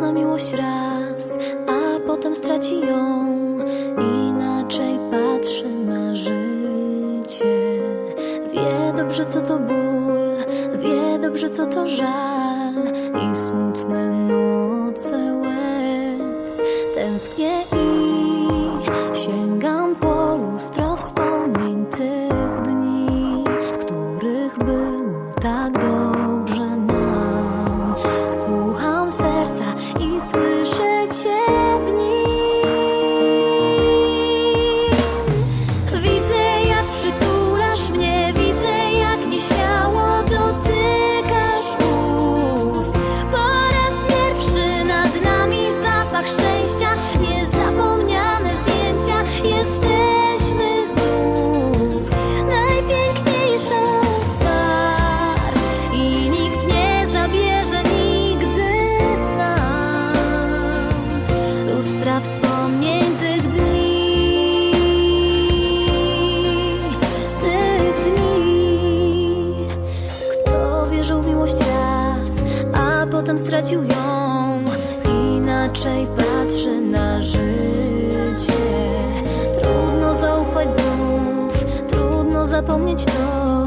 miłość raz, a potem straci ją. Inaczej patrzy na życie. Wie dobrze, co to ból, wie dobrze, co to żal i smutne noce łez. Tęsknię i sięgam po lustro wspomnień tych dni, w których było potem stracił ją, inaczej patrzy na życie. Trudno zaufać znów, trudno zapomnieć to,